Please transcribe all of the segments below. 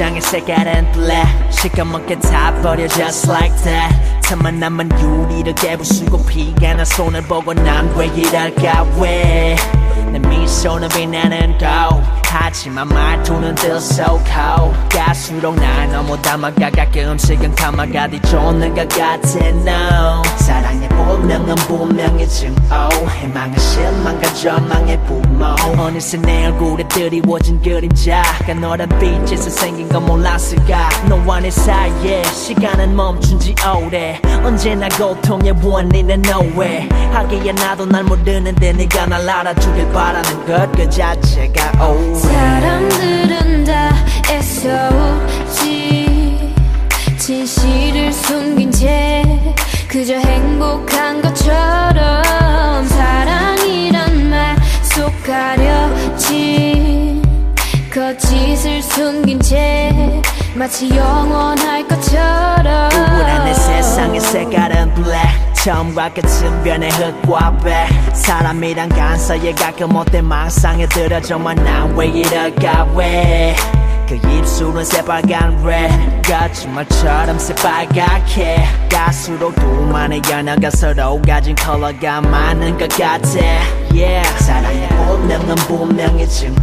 세상의 색깔은 black 시커멓게 다 버려 just like that. 틈만 남은 유리를 깨부수고 피가 나 손을 보고 난 왜 이럴까 왜내 미소는 빛나는 go 하지만 말투는 들썩하고 갈수록 날 너무 담아가 가끔씩은 감아가 뒤쫓는 것 같아 no 사랑의 본명은 분명히 증오 희망은 실망과 절망의 부모 어느새 내 얼굴에 드리워진 그림자가 너란 빛에서 생긴 건 몰랐을까? 너와 내 사이에 시간은 멈춘 지 오래. 언제나 고통의 원인은 nowhere. 하기에 나도 날 모르는데 네가 날 알아주길 바라는 것 그 자체가 oh 숨긴 채 그저 행복한 것처럼 사랑이란 말 속 가려진 거짓을 숨긴 채 마치 영원할 것처럼 우울한 내 세상의 색깔은 black. 처음과 끝은 변해 흙과 배. 사람이란 간사에 가끔 못된 망상에 들어 정말 난왜 이럴까 왜 그 입술은 새빨간 red 거짓말처럼 새빨갛게. 갈수록 둘만의 연어가 서로 가진 컬러가 많은 것 같아 yeah 사랑의 본명은 분명히 증오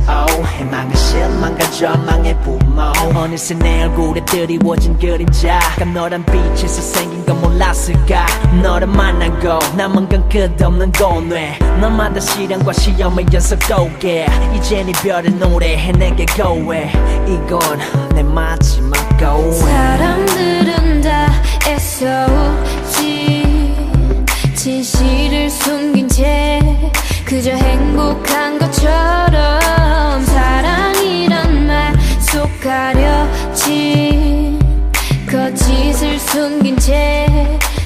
희망은 실망과 절망의 부모. 어느새 내 얼굴에 드리워진 그림자가 너란 빛에서 생긴 건 몰랐을까? 너를 만나고 남은 건 끝없는 고뇌 너마다 시련과 시험의 연속 도개 이젠 이별의 노래해 내게 고해 이건 내 마지막 고해 사람들은 다 애써오지 진실을 숨긴 채 그저 행복한 것처럼 사랑이란 말 속 가려진 거짓을 숨긴 채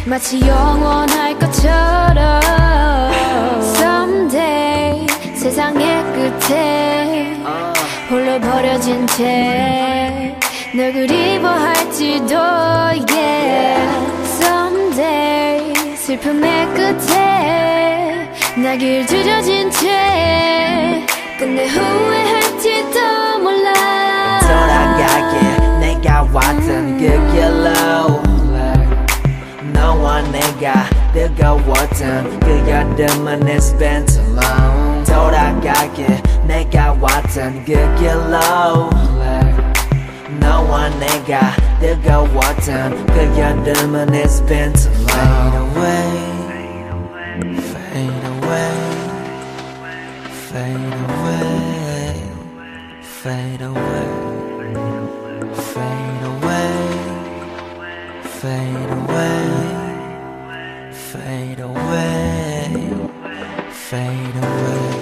마치 영원할 것처럼 Someday 세상의 끝에 홀로 버려진 채 널 그리워할지도 yeah. Someday 슬픔의 끝에 나길 주저진 채 끝내 후회할지도 몰라. 돌아가게 내가 왔던 그 길로 너와 내가 뜨거웠던 그 여름은 it's been too long. 돌아가게 내가 왔던 그 길로 너와 내가 뜨거웠던 그 여름은 it's been too long. Fade away. Fade away. Fade away. Fade away. Fade away. Fade away. Fade away